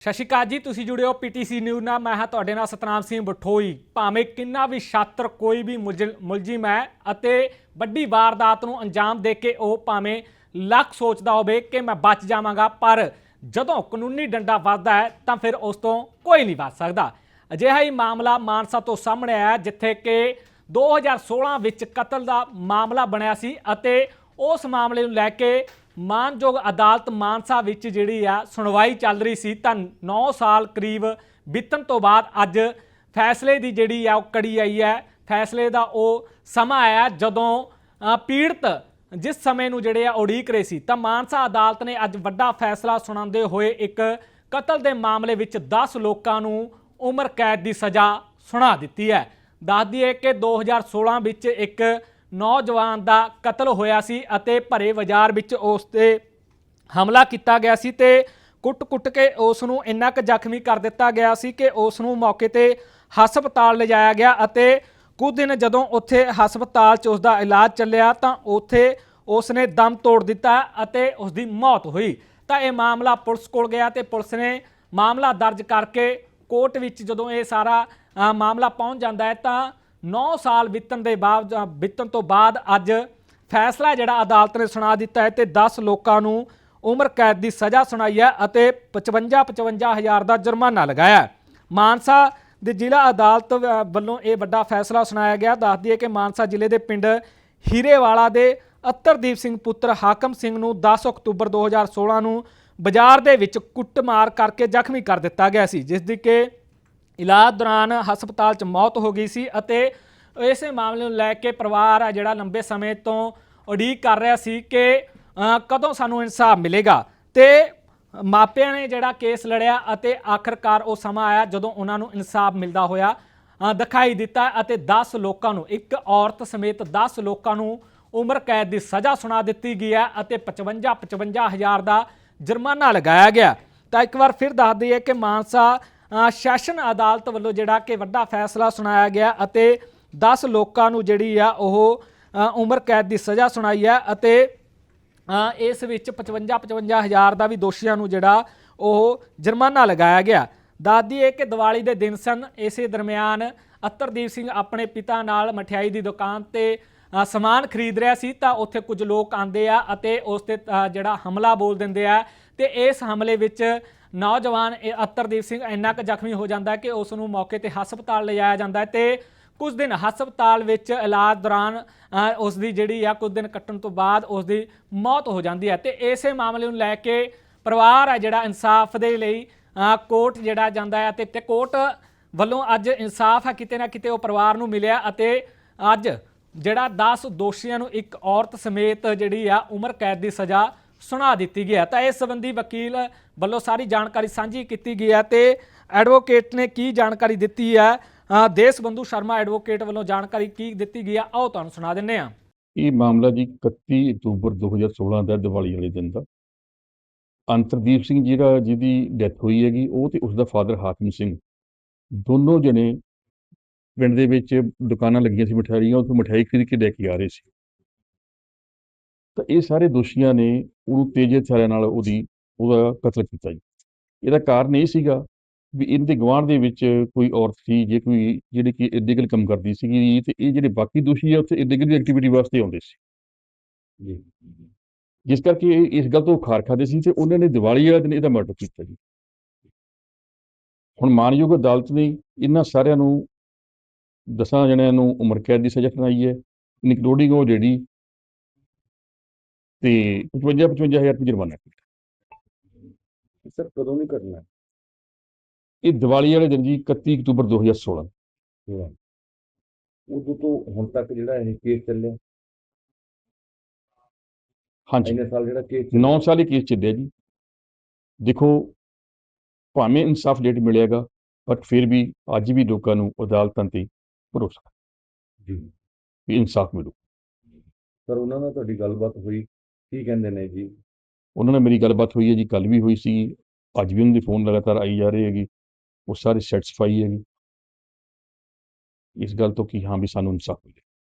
ਸਤਿ ਸ਼੍ਰੀ ਅਕਾਲ ਜੀ, ਤੁਸੀਂ ਜੁੜੇ ਹੋ ਪੀਟੀਸੀ ਨਿਊਜ਼ ਨਾਲ। ਮੈਂ ਹਾਂ ਤੁਹਾਡੇ ਨਾਲ ਸਤਨਾਮ ਸਿੰਘ ਬਠੋਈ। ਭਾਵੇਂ ਕਿੰਨਾ ਵੀ ਛਾਤਰ ਕੋਈ ਵੀ ਮੁਜਲ- ਮੁਲਜ਼ਮ ਹੈ ਅਤੇ ਵੱਡੀ ਵਾਰਦਾਤ ਨੂੰ ਅੰਜਾਮ ਦੇ ਕੇ ਉਹ ਭਾਵੇਂ ਲੱਖ ਸੋਚਦਾ ਹੋਵੇ ਕਿ ਮੈਂ ਬਚ ਜਾਵਾਂਗਾ, ਪਰ ਜਦੋਂ ਕਾਨੂੰਨੀ ਡੰਡਾ ਵੱਜਦਾ ਹੈ, ਤਾਂ ਫਿਰ ਉਸ ਤੋਂ ਕੋਈ ਨਹੀਂ ਬਚ ਸਕਦਾ। ਅਜਿਹਾ ਹੀ ਮਾਮਲਾ ਮਾਨਸਾ ਤੋਂ ਸਾਹਮਣੇ ਆਇਆ, ਜਿੱਥੇ ਕਿ 2016 ਵਿੱਚ ਕਤਲ ਦਾ ਮਾਮਲਾ ਬਣਿਆ ਸੀ ਅਤੇ ਉਸ ਮਾਮਲੇ ਨੂੰ ਲੈ ਕੇ ਮਾਨਯੋਗ ਅਦਾਲਤ ਮਾਨਸਾ ਵਿੱਚ ਜਿਹੜੀ ਆ ਸੁਣਵਾਈ ਚੱਲ ਰਹੀ ਸੀ, ਤਾਂ 9 ਸਾਲ ਕਰੀਬ ਬੀਤਣ ਤੋਂ ਬਾਅਦ ਅੱਜ ਫੈਸਲੇ ਦੀ ਜਿਹੜੀ ਆ ਉਹ ਕੜੀ ਆਈ ਹੈ। ਫੈਸਲੇ ਦਾ ਉਹ ਸਮਾਂ ਆਇਆ ਜਦੋਂ ਪੀੜਤ ਜਿਸ ਸਮੇਂ ਨੂੰ ਜਿਹੜੇ ਆ ਉਡੀਕ ਰਹੇ ਸੀ, ਤਾਂ ਮਾਨਸਾ ਅਦਾਲਤ ਨੇ ਅੱਜ ਵੱਡਾ ਫੈਸਲਾ ਸੁਣਾਉਂਦੇ ਹੋਏ ਇੱਕ ਕਤਲ ਦੇ ਮਾਮਲੇ ਵਿੱਚ 10 ਲੋਕਾਂ ਨੂੰ ਉਮਰ ਕੈਦ ਦੀ ਸਜ਼ਾ ਸੁਣਾ ਦਿੱਤੀ ਹੈ। ਦੱਸ ਦਈਏ ਕਿ 2016 ਵਿੱਚ ਇੱਕ ਨੌਜਵਾਨ ਦਾ ਕਤਲ ਹੋਇਆ ਸੀ ਅਤੇ ਭਰੇ ਬਾਜ਼ਾਰ ਵਿੱਚ ਉਸ ਤੇ ਹਮਲਾ ਕੀਤਾ ਗਿਆ ਸੀ ਤੇ ਕੁੱਟ-ਕੁੱਟ ਕੇ ਉਸ ਨੂੰ ਇੰਨਾ ਕੁ ਜ਼ਖਮੀ ਕਰ ਦਿੱਤਾ ਗਿਆ ਸੀ ਕਿ ਉਸ ਨੂੰ ਮੌਕੇ ਤੇ ਹਸਪਤਾਲ ਲਿਜਾਇਆ ਗਿਆ ਅਤੇ ਕੁਝ ਦਿਨ ਜਦੋਂ ਉੱਥੇ ਹਸਪਤਾਲ 'ਚ ਉਸ ਦਾ ਇਲਾਜ ਚੱਲਿਆ ਤਾਂ ਉੱਥੇ ਉਸ ਨੇ ਦਮ ਤੋੜ ਦਿੱਤਾ ਅਤੇ ਉਸ ਦੀ ਮੌਤ ਹੋਈ। ਤਾਂ ਇਹ ਮਾਮਲਾ ਪੁਲਿਸ ਕੋਲ ਗਿਆ ਤੇ ਪੁਲਿਸ ਨੇ ਮਾਮਲਾ ਦਰਜ ਕਰਕੇ ਕੋਰਟ ਵਿੱਚ ਜਦੋਂ ਇਹ ਸਾਰਾ ਮਾਮਲਾ ਪਹੁੰਚ ਜਾਂਦਾ ਹੈ ਤਾਂ 9 ਸਾਲ ਬੀਤਣ ਦੇ ਬਾਅਦ ਬੀਤਣ ਤੋਂ ਬਾਅਦ ਅੱਜ ਫੈਸਲਾ ਜਿਹੜਾ ਅਦਾਲਤ ਨੇ ਸੁਣਾ ਦਿੱਤਾ ਹੈ ਤੇ 10 ਲੋਕਾਂ ਨੂੰ ਉਮਰ ਕੈਦ ਦੀ ਸਜ਼ਾ ਸੁਣਾਈ ਹੈ ਅਤੇ 55 55 ਹਜ਼ਾਰ ਦਾ ਜੁਰਮਾਨਾ ਲਗਾਇਆ ਮਾਨਸਾ ਦੇ ਜ਼ਿਲ੍ਹਾ ਅਦਾਲਤ ਵੱਲੋਂ ਇਹ ਵੱਡਾ ਫੈਸਲਾ ਸੁਣਾਇਆ ਗਿਆ। ਦੱਸਦੀ ਹੈ ਕਿ ਮਾਨਸਾ ਜ਼ਿਲ੍ਹੇ ਦੇ ਪਿੰਡ ਹੀਰੇਵਾਲਾ ਦੇ ਅਤਰਦੀਪ ਸਿੰਘ ਪੁੱਤਰ ਹਾਕਮ ਸਿੰਘ ਨੂੰ 10 ਅਕਤੂਬਰ 2016 ਨੂੰ ਬਾਜ਼ਾਰ ਦੇ ਵਿੱਚ ਕੁੱਟਮਾਰ ਕਰਕੇ ਜ਼ਖਮੀ ਕਰ ਦਿੱਤਾ ਗਿਆ ਸੀ, ਜਿਸ ਦੀ ਕਿ ਇਲਾਜ ਦੌਰਾਨ ਹਸਪਤਾਲ 'ਚ ਮੌਤ ਹੋ ਗਈ ਸੀ ਅਤੇ ਇਸੇ ਮਾਮਲੇ ਨੂੰ ਲੈ ਕੇ ਪਰਿਵਾਰ ਆ ਜਿਹੜਾ ਲੰਬੇ ਸਮੇਂ ਤੋਂ ਉਡੀਕ ਕਰ ਰਿਹਾ ਸੀ ਕਿ ਕਦੋਂ ਸਾਨੂੰ ਇਨਸਾਫ ਮਿਲੇਗਾ। ਤੇ ਮਾਪਿਆਂ ਨੇ ਜਿਹੜਾ ਕੇਸ ਲੜਿਆ ਅਤੇ ਆਖਰਕਾਰ ਉਹ ਸਮਾਂ ਆਇਆ ਜਦੋਂ ਉਹਨਾਂ ਨੂੰ ਇਨਸਾਫ ਮਿਲਦਾ ਹੋਇਆ ਦਿਖਾਈ ਦਿੱਤਾ ਅਤੇ 10 ਲੋਕਾਂ ਨੂੰ, ਇੱਕ ਔਰਤ ਸਮੇਤ 10 ਲੋਕਾਂ ਨੂੰ ਉਮਰ ਕੈਦ ਦੀ ਸਜ਼ਾ ਸੁਣਾ ਦਿੱਤੀ ਗਈ ਹੈ ਅਤੇ 55 55 ਹਜ਼ਾਰ ਦਾ ਜੁਰਮਾਨਾ ਲਗਾਇਆ ਗਿਆ। ਤਾਂ ਇੱਕ ਵਾਰ ਫਿਰ ਦੱਸ ਦਈਏ ਕਿ ਮਾਨਸਾ ਸੈਸ਼ਨ ਅਦਾਲਤ ਵੱਲੋਂ ਜਿਹੜਾ ਕਿ ਵੱਡਾ ਫੈਸਲਾ ਸੁਣਾਇਆ ਗਿਆ ਅਤੇ 10 ਲੋਕਾਂ ਨੂੰ ਜਿਹੜੀ ਆ ਉਹ ਉਮਰ ਕੈਦ ਦੀ ਸਜ਼ਾ ਸੁਣਾਈ ਹੈ ਅਤੇ ਇਸ ਵਿੱਚ 55 55 ਹਜ਼ਾਰ ਦਾ ਵੀ ਦੋਸ਼ੀਆਂ ਨੂੰ ਜਿਹੜਾ ਉਹ ਜੁਰਮਾਨਾ ਲਗਾਇਆ ਗਿਆ। ਦਾਦੀ ਇਹ ਕਿ ਦੀਵਾਲੀ ਦੇ ਦਿਨ ਸਨ, ਇਸੇ ਦਰਮਿਆਨ ਅਤਰਦੀਪ ਸਿੰਘ ਆਪਣੇ ਪਿਤਾ ਨਾਲ ਮਠਿਆਈ ਦੀ ਦੁਕਾਨ ਤੇ ਸਮਾਨ ਖਰੀਦ ਰਿਹਾ ਸੀ ਤਾਂ ਉੱਥੇ ਕੁਝ ਲੋਕ ਆਂਦੇ ਆ ਅਤੇ ਉਸ ਤੇ ਜਿਹੜਾ ਹਮਲਾ ਬੋਲ ਦਿੰਦੇ ਆ। ਤੇ ਇਸ ਹਮਲੇ ਵਿੱਚ ਨੌਜਵਾਨ ਅਤਰਦੀਪ ਸਿੰਘ ਇੰਨਾ ਕੁ ਜ਼ਖਮੀ ਹੋ ਜਾਂਦਾ ਕਿ ਉਸ ਨੂੰ ਮੌਕੇ ਤੇ ਹਸਪਤਾਲ ਲਿਜਾਇਆ ਜਾਂਦਾ ਹੈ ਤੇ ਕੁਝ ਦਿਨ ਹਸਪਤਾਲ ਵਿੱਚ ਇਲਾਜ ਦੌਰਾਨ ਉਸ ਦੀ ਜਿਹੜੀ ਆ ਕੁਝ ਦਿਨ ਕੱਟਣ ਤੋਂ ਬਾਅਦ ਉਸ ਦੀ ਮੌਤ ਹੋ ਜਾਂਦੀ ਹੈ ਤੇ ਇਸੇ ਮਾਮਲੇ ਨੂੰ ਲੈ ਕੇ ਪਰਿਵਾਰ ਹੈ ਜਿਹੜਾ ਇਨਸਾਫ ਦੇ ਲਈ ਅ, ਕੋਰਟ ਜਿਹੜਾ ਜਾਂਦਾ ਹੈ ਤੇ ਤੇ ਕੋਰਟ ਵੱਲੋਂ ਅੱਜ ਇਨਸਾਫ ਹੈ ਕਿਤੇ ਨਾ ਕਿਤੇ ਉਹ ਪਰਿਵਾਰ ਨੂੰ ਮਿਲਿਆ ਅਤੇ ਅੱਜ ਜਿਹੜਾ 10 ਦੋਸ਼ੀਆਂ ਨੂੰ ਇੱਕ ਔਰਤ ਸਮੇਤ ਜਿਹੜੀ ਆ ਉਮਰ ਕੈਦ ਦੀ ਸਜ਼ਾ ਸੁਣਾ ਦਿੱਤੀ ਗਈ ਹੈ। ਤਾਂ ਇਸ ਸੰਬੰਧੀ ਵਕੀਲ ਵੱਲੋਂ ਸਾਰੀ ਜਾਣਕਾਰੀ ਸਾਂਝੀ ਕੀਤੀ ਗਈ ਹੈ ਤੇ ਐਡਵੋਕੇਟ ਨੇ ਕੀ ਜਾਣਕਾਰੀ ਦਿੱਤੀ ਹੈ? ਦੇਸ਼ ਬੰਧੂ ਸ਼ਰਮਾ ਐਡਵੋਕੇਟ ਵੱਲੋਂ ਜਾਣਕਾਰੀ ਕੀ ਦਿੱਤੀ ਗਈ ਹੈ? ਆਓ ਤੁਹਾਨੂੰ ਸੁਣਾ ਦਿੰਨੇ ਆ ਇਹ ਮਾਮਲਾ ਜੀ 31 ਅਕਤੂਬਰ 2016 ਦਾ ਦੀਵਾਲੀ ਵਾਲੇ ਦਿਨ ਦਾ। ਅੰਤਰਦੀਪ ਸਿੰਘ ਜਿਹੜਾ ਜਿਹਦੀ ਡੈਥ ਹੋਈ ਹੈਗੀ, ਉਹ ਤੇ ਉਸ ਦਾ ਫਾਦਰ ਹਾਕਮ ਸਿੰਘ। ਦੋਨੋਂ ਜਣੇ ਪਿੰਡ ਦੇ ਵਿੱਚ ਦੁਕਾਨਾਂ ਲੱਗੀਆਂ ਸੀ ਮਠਿਆਈਆਂ ਉੱਥੋਂ ਮਠਿਆਈ ਖਰੀਦ ਕੇ ਲੈ ਕੇ ਆ ਰਹੇ ਸੀ। ਇਹ ਸਾਰੇ ਦੋਸ਼ੀਆਂ ਨੇ ਉਹਨੂੰ ਤੇਜ਼ ਹਥਿਆਰਾਂ ਨਾਲ ਉਹਦੀ ਉਹਦਾ ਕਤਲ ਕੀਤਾ ਜੀ। ਇਹਦਾ ਕਾਰਨ ਇਹ ਸੀਗਾ ਵੀ ਇਹਦੇ ਗੁਆਂਢ ਦੇ ਵਿੱਚ ਕੋਈ ਔਰਤ ਸੀ ਜੇ ਕੋਈ ਜਿਹੜੀ ਕਿ ਇਲੀਗਲ ਕੰਮ ਕਰਦੀ ਸੀਗੀ ਤੇ ਇਹ ਜਿਹੜੇ ਬਾਕੀ ਦੋਸ਼ੀ ਆ ਉੱਥੇ ਇਲੀਗਲ ਐਕਟੀਵਿਟੀ ਵਾਸਤੇ ਆਉਂਦੇ ਸੀ। ਜਿਸ ਕਰਕੇ ਇਸ ਗੱਲ ਤੋਂ ਖਾਰ ਖਾਦੇ ਸੀ ਤੇ ਉਹਨਾਂ ਨੇ ਦੀਵਾਲੀ ਵਾਲੇ ਦਿਨ ਇਹਦਾ ਮਰਡਰ ਕੀਤਾ ਜੀ। ਹੁਣ ਮਾਨਯੋਗ ਅਦਾਲਤ ਨੇ ਇਹਨਾਂ ਸਾਰਿਆਂ ਨੂੰ ਦਸਾਂ ਜਣਿਆਂ ਨੂੰ ਉਮਰ ਕੈਦ ਦੀ ਸਜ਼ਾ ਸੁਣਾਈ ਹੈ। ਇਨਕਲੂਡਿੰਗ ਉਹ ਜਿਹੜੀ ਤੇ 55 55000 ਰੁਪਏ ਜੁਰਮਾਨਾ ਕੀਤਾ। ਸਰ ਕਦੋਂ ਨਹੀਂ ਕਰਨਾ? ਇਹ ਦੀਵਾਲੀ ਵਾਲੇ ਦਿਨ ਜੀ 31 ਅਕਤੂਬਰ 2016 ਉਦੋਂ ਤੋਂ ਹੁਣ ਤੱਕ ਜਿਹੜਾ ਇਹ ਕੇਸ ਚੱਲਿਆ? ਹਾਂਜੀ। ਇੰਨੇ ਸਾਲ ਜਿਹੜਾ ਕੇਸ 9 ਸਾਲ ਹੀ ਕੇਸ ਚੱਲਿਆ ਜੀ। ਦੇਖੋ ਭਾਵੇਂ ਇਨਸਾਫ ਲੇਟ ਮਿਲੇਗਾ ਬਟ ਫਿਰ ਵੀ ਅੱਜ ਵੀ ਲੋਕਾਂ ਨੂੰ ਅਦਾਲਤਾਂ ਤੇ ਭਰੋਸਾ। ਜੀ। ਵੀ ਇਨਸਾਫ ਮਿਲੂ। ਸਰ ਉਹਨਾਂ ਨਾਲ ਤੁਹਾਡੀ ਗੱਲਬਾਤ ਹੋਈ ਕੀ ਕਹਿੰਦੇ ਨੇ ਜੀ? ਉਹਨਾਂ ਨਾਲ ਮੇਰੀ ਗੱਲਬਾਤ ਹੋਈ ਹੈ ਜੀ ਕੱਲ ਵੀ ਹੋਈ ਸੀ। ਅੱਜ ਵੀ ਉਹਨਾਂ ਦੇ ਫੋਨ ਲਗਾਤਾਰ ਆਈ ਜਾ ਰਹੇ ਹੈਗੀ। ਉਹ ਸਾਰੇ ਸੈਟੀਸਫਾਈ ਹੈਗੀ। ਇਸ ਗੱਲ ਤੋਂ ਕਿ ਹਾਂ ਵੀ ਸਾਨੂੰ ਇਨਸਾਫ ਮਿਲੇ।